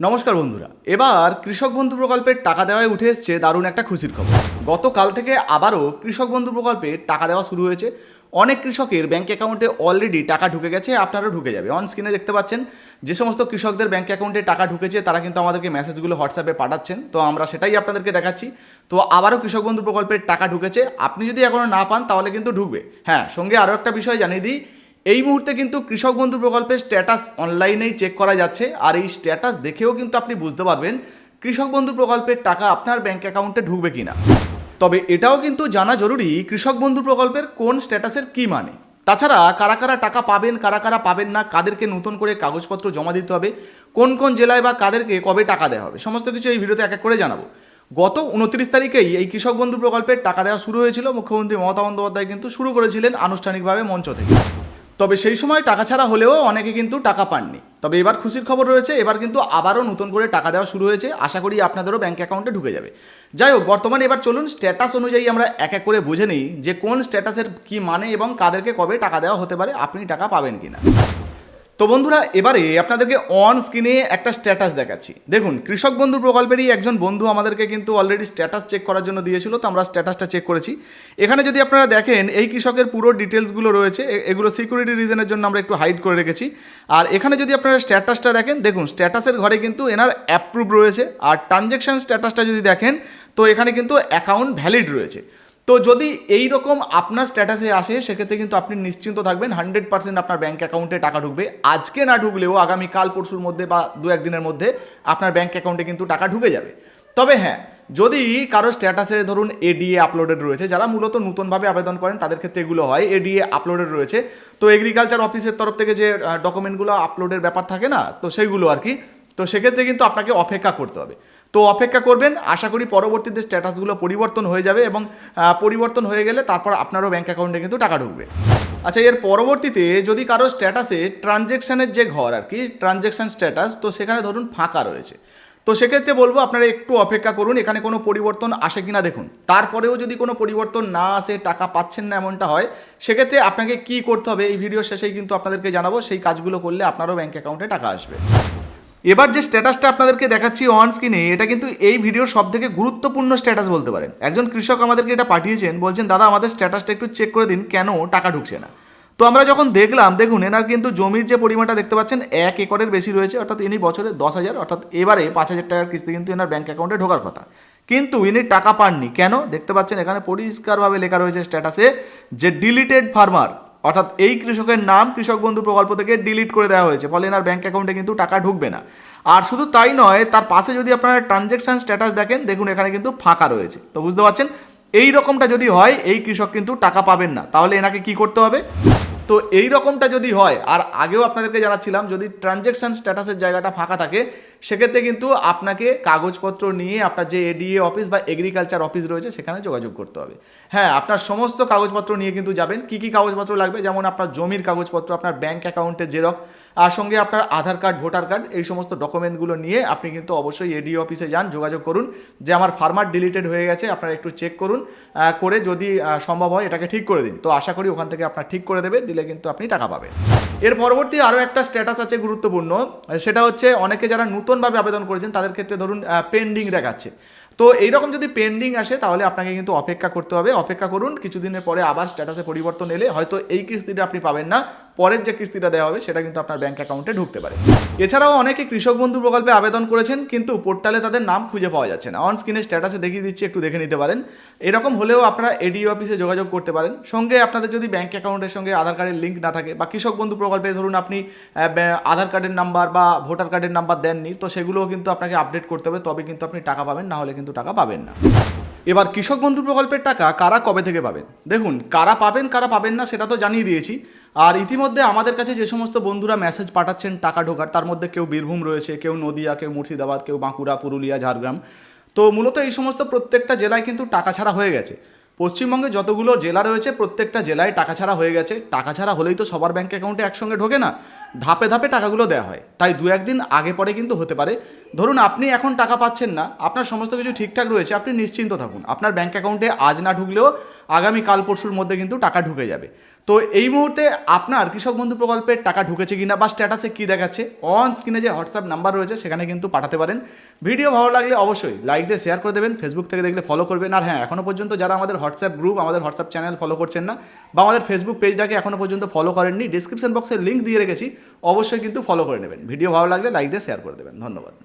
নমস্কার বন্ধুরা। এবার কৃষক বন্ধু প্রকল্পের টাকা দেওয়ায় উঠে এসছে দারুণ একটা খুশির খবর। গতকাল থেকে আবারও কৃষক বন্ধু প্রকল্পে টাকা দেওয়া শুরু হয়েছে। অনেক কৃষকের ব্যাঙ্ক অ্যাকাউন্টে অলরেডি টাকা ঢুকে গেছে, আপনারও ঢুকে যাবে। অন স্ক্রিনে দেখতে পাচ্ছেন, যে সমস্ত কৃষকদের ব্যাঙ্ক অ্যাকাউন্টে টাকা ঢুকেছে, তারা কিন্তু আমাদেরকে মেসেজগুলো হোয়াটসঅ্যাপে পাঠাচ্ছেন। তো আমরা সেটাই আপনাদেরকে দেখাচ্ছি। তো আবারও কৃষক বন্ধু প্রকল্পের টাকা ঢুকেছে। আপনি যদি এখনও না পান, তাহলে কিন্তু ঢুকবে। হ্যাঁ সঙ্গে আরও একটা বিষয় জানিয়ে দিই। এই মুহূর্তে কিন্তু কৃষক বন্ধু প্রকল্পের স্ট্যাটাস অনলাইনেই চেক করা যাচ্ছে। আর এই স্ট্যাটাস দেখেও কিন্তু আপনি বুঝতে পারবেন কৃষক বন্ধু প্রকল্পের টাকা আপনার ব্যাংক অ্যাকাউন্টে ঢুকবে কিনা। তবে এটাও কিন্তু জানা জরুরি কৃষক বন্ধু প্রকল্পের কোন স্ট্যাটাসের কী মানে। তাছাড়া কারা কারা টাকা পাবেন, কারা কারা পাবেন না, কাদেরকে নতুন করে কাগজপত্র জমা দিতে হবে, কোন কোন জেলায় বা কাদেরকে কবে টাকা দেওয়া হবে, সমস্ত কিছু এই ভিডিওতে এক এক করে জানাব। গত উনত্রিশ তারিখেই এই কৃষক বন্ধু প্রকল্পের টাকা দেওয়া শুরু হয়েছিল। মুখ্যমন্ত্রী মমতা বন্দ্যোপাধ্যায় কিন্তু শুরু করেছিলেন আনুষ্ঠানিকভাবে মঞ্চ থেকে। তবে সেই সময় টাকা ছাড়া হলেও অনেকে কিন্তু টাকা পাননি। তবে এবার খুশির খবর রয়েছে, এবার কিন্তু আবারও নতুন করে টাকা দেওয়া শুরু হয়েছে। আশা করি আপনাদেরও ব্যাঙ্ক অ্যাকাউন্টে ঢুকে যাবে। যাই হোক, বর্তমানে এবার চলুন স্ট্যাটাস অনুযায়ী আমরা এক এক করে বুঝে নিই যে কোন স্ট্যাটাসের কী মানে এবং কাদেরকে কবে টাকা দেওয়া হতে পারে, আপনি টাকা পাবেন কিনা। তো বন্ধুরা, এবারে আপনাদেরকে অন স্ক্রিনে একটা স্ট্যাটাস দেখাচ্ছি। দেখুন, কৃষক বন্ধু প্রকল্পেরই একজন বন্ধু আমাদেরকে কিন্তু অলরেডি স্ট্যাটাস চেক করার জন্য দিয়েছিল, তো আমরা স্ট্যাটাসটা চেক করেছি। এখানে যদি আপনারা দেখেন, এই কৃষকের পুরো ডিটেলসগুলো রয়েছে এগুলো সিকিউরিটি রিজনের জন্য আমরা একটু হাইড করে রেখেছি। আর এখানে যদি আপনারা স্ট্যাটাসটা দেখেন, দেখুন স্ট্যাটাসের ঘরে কিন্তু এনার অ্যাপ্রুভ রয়েছে। আর ট্রানজ্যাকশন স্ট্যাটাসটা যদি দেখেন, তো এখানে কিন্তু অ্যাকাউন্ট ভ্যালিড রয়েছে। তো যদি এই রকম আপনার স্ট্যাটাসে আসে, সেক্ষেত্রে কিন্তু আপনি নিশ্চিন্ত থাকবেন হান্ড্রেড পার্সেন্ট আপনার ব্যাঙ্ক অ্যাকাউন্টে টাকা ঢুকবে। আজকে না ঢুকলেও আগামী কাল পরশুর মধ্যে বা দু একদিনের মধ্যে আপনার ব্যাঙ্ক অ্যাকাউন্টে কিন্তু টাকা ঢুকে যাবে। তবে হ্যাঁ যদি কারও স্ট্যাটাসে ধরুন এডিএ আপলোডেড রয়েছে, যারা মূলত নতুনভাবে আবেদন করেন, তাদের ক্ষেত্রে এগুলো হয়। এডিএ আপলোডেড রয়েছে। তো এগ্রিকালচার অফিসের তরফ থেকে যে ডকুমেন্টগুলো আপলোডের ব্যাপার থাকে না, তো সেইগুলো আর কি তো সেক্ষেত্রে কিন্তু আপনাকে অপেক্ষা করতে হবে। তো অপেক্ষা করবেন। আশা করি পরবর্তীতে স্ট্যাটাসগুলো পরিবর্তন হয়ে যাবে এবং পরিবর্তন হয়ে গেলে তারপর আপনারও ব্যাঙ্ক অ্যাকাউন্টে কিন্তু টাকা ঢুকবে। আচ্ছা এর পরবর্তীতে যদি কারও স্ট্যাটাসে ট্রানজ্যাকশানের যে ঘর আর কি ট্রানজ্যাকশান স্ট্যাটাস, তো সেখানে ধরুন ফাঁকা রয়েছে। তো সেক্ষেত্রে বলব আপনারা একটু অপেক্ষা করুন, এখানে কোনো পরিবর্তন আসে কিনা দেখুন। তারপরেও যদি কোনো পরিবর্তন না আসে, টাকা পাচ্ছেন না এমনটা হয়, সেক্ষেত্রে আপনাকে কি করতে হবে এই ভিডিও শেষেই কিন্তু আপনাদেরকে জানাব। সেই কাজগুলো করলে আপনারও ব্যাঙ্ক অ্যাকাউন্টে টাকা আসবে। এবার যে স্ট্যাটাসটা আপনাদেরকে দেখাচ্ছি অন স্ক্রিনে এটা কিন্তু এই ভিডিওর সব থেকে গুরুত্বপূর্ণ স্ট্যাটাস বলতে পারেন। একজন কৃষক আমাদেরকে এটা পাঠিয়েছেন, বলছেন, দাদা, আমাদের স্ট্যাটাসটা একটু চেক করে দিন, কেন টাকা ঢুকছে না? তো আমরা যখন দেখলাম, দেখুন, এনার কিন্তু জমির যে পরিমাণটা দেখতে পাচ্ছেন, এক একরের বেশি রয়েছে, অর্থাৎ ইনি বছরে দশ হাজার, অর্থাৎ এবারে পাঁচ হাজার টাকার কিস্তি কিন্তু এনার ব্যাঙ্ক অ্যাকাউন্টে ঢোকার কথা। কিন্তু ইনি টাকা পাননি। কেন? দেখতে পাচ্ছেন, এখানে পরিষ্কারভাবে লেখা রয়েছে স্ট্যাটাসে যে ডিলিটেড ফার্মার অর্থাৎ এই কৃষকের নাম কৃষক বন্ধু প্রকল্প থেকে ডিলিট করে দেওয়া হয়েছে। ফলে এনার ব্যাঙ্ক অ্যাকাউন্টে কিন্তু টাকা ঢুকবে না। আর শুধু তাই নয়, তার পাশে যদি আপনারা ট্রানজ্যাকশন স্ট্যাটাস দেখেন, দেখুন এখানে কিন্তু ফাঁকা রয়েছে। তো বুঝতে পারছেন? এই রকমটা যদি হয়, এই কৃষক কিন্তু টাকা পাবেন না। তাহলে এনাকে কি করতে হবে? তো এই রকমটা যদি হয়, আর আগেও আপনাদেরকে জানাচ্ছিলাম, যদি ট্রানজ্যাকশন স্ট্যাটাসের জায়গাটা ফাঁকা থাকে সেক্ষেত্রে কিন্তু আপনাকে কাগজপত্র নিয়ে আপনার যে এডিএ অফিস বা এগ্রিকালচার অফিস রয়েছে, সেখানে যোগাযোগ করতে হবে। হ্যাঁ আপনার সমস্ত কাগজপত্র নিয়ে কিন্তু যাবেন। কি কি কাগজপত্র লাগবে? যেমন আপনার জমির কাগজপত্র, আপনার ব্যাংক অ্যাকাউন্টের জেরক্স আর সঙ্গে আপনার আধার কার্ড ভোটার কার্ড এই সমস্ত ডকুমেন্টগুলো নিয়ে আপনি কিন্তু অবশ্যই এডিও অফিসে যান, যোগাযোগ করুন। যে আমার ফার্মার ডিলিটেড হয়ে গেছে, আপনারা একটু চেক করুন করে যদি সম্ভব হয় এটাকে ঠিক করে দিন। তো আশা করি ওখান থেকে আপনার ঠিক করে দেবে, দিলে কিন্তু আপনি টাকা পাবেন। এর পরবর্তী আরও একটা স্ট্যাটাস আছে গুরুত্বপূর্ণ, সেটা হচ্ছে অনেকে যারা নতুনভাবে আবেদন করেছেন, তাদের ক্ষেত্রে ধরুন পেন্ডিং দেখাচ্ছে। তো এইরকম যদি পেন্ডিং আসে, তাহলে আপনাকে কিন্তু অপেক্ষা করতে হবে। অপেক্ষা করুন, কিছুদিনের পরে আবার স্ট্যাটাসে পরিবর্তন এলে হয়তো এই কিস্তিটা আপনি পাবেন না। পরের যে কিস্তিটা দেওয়া হবে, সেটা কিন্তু আপনার ব্যাংক অ্যাকাউন্টে ঢুকতে পারে। এছাড়াও অনেকে কৃষক বন্ধু প্রকল্পে আবেদন করেছেন, কিন্তু পোর্টালে তাদের নাম খুঁজে পাওয়া যাচ্ছে না। অন স্ক্রিনে স্ট্যাটাসে দেখিয়ে দিচ্ছি, একটু দেখে নিতে পারেন। এরকম হলেও আপনারা এডিও অফিসে যোগাযোগ করতে পারেন। সঙ্গে আপনাদের যদি ব্যাংক অ্যাকাউন্টের সঙ্গে আধার কার্ডের লিঙ্ক না থাকে, বা কৃষক বন্ধু প্রকল্পে ধরুন আপনি আধার কার্ডের নাম্বার বা ভোটার কার্ডের নাম্বার দেননি, তো সেগুলোও কিন্তু আপনাকে আপডেট করতে হবে, তবে কিন্তু আপনি টাকা পাবেন, না হলে কিন্তু টাকা পাবেন না। এবার কৃষক বন্ধু প্রকল্পের টাকা কারা কবে থেকে পাবেন? দেখুন, কারা পাবেন কারা পাবেন না, সেটা তো জানিয়ে দিয়েছি। আর ইতিমধ্যে আমাদের কাছে যে সমস্ত বন্ধুরা মেসেজ পাঠাচ্ছেন, টাকা ঢোকার, তার মধ্যে কেউ বীরভূম রয়েছে, কেউ নদিয়া, কেউ মুর্শিদাবাদ, কেউ বাঁকুড়া, পুরুলিয়া, ঝাড়গ্রাম। তো মূলত এই সমস্ত প্রত্যেকটা জেলায় কিন্তু টাকা ছাড়া হয়ে গেছে। পশ্চিমবঙ্গে যতগুলো জেলা রয়েছে, প্রত্যেকটা জেলায় টাকা ছাড়া হয়ে গেছে। টাকা ছাড়া হলেই তো সবার ব্যাঙ্ক অ্যাকাউন্টে একসঙ্গে ঢোকে না। ধাপে ধাপে টাকাগুলো দেওয়া হয়। তাই দু একদিন আগে পরে কিন্তু হতে পারে। ধরুন আপনি এখন টাকা পাচ্ছেন না, আপনার সমস্ত কিছু ঠিকঠাক রয়েছে, আপনি নিশ্চিন্ত থাকুন। আপনার ব্যাঙ্ক অ্যাকাউন্টে আজ না ঢুকলেও আগামী কাল পরশুর মধ্যে কিন্তু টাকা ঢুকে যাবে। তো এই মুহূর্তে আপনার কৃষক বন্ধু প্রকল্পের টাকা ঢুকেছে কিনা বা স্ট্যাটাসে কী দেখাচ্ছে অন স্ক্রিনে যে হোয়াটসঅ্যাপ নাম্বার রয়েছে, সেখানে কিন্তু পাঠাতে পারেন। ভিডিও ভালো লাগলে অবশ্যই লাইক দিয়ে শেয়ার করে দেবেন ফেসবুক থেকে দেখলে ফলো করবেন। আর হ্যাঁ এখনও পর্যন্ত যারা আমাদের হোয়াটসঅ্যাপ গ্রুপ আমাদের হোয়াটসঅ্যাপ চ্যানেল ফলো করছেন না, বা আমাদের ফেসবুক পেজটাকে এখনও পর্যন্ত ফলো করেননি ডিসক্রিপশন বক্সে লিঙ্ক দিয়ে রেখেছি, অবশ্যই কিন্তু ফলো করে নেবেন। ভিডিও ভালো লাগলে লাইক দিয়ে শেয়ার করে দেবেন। ধন্যবাদ।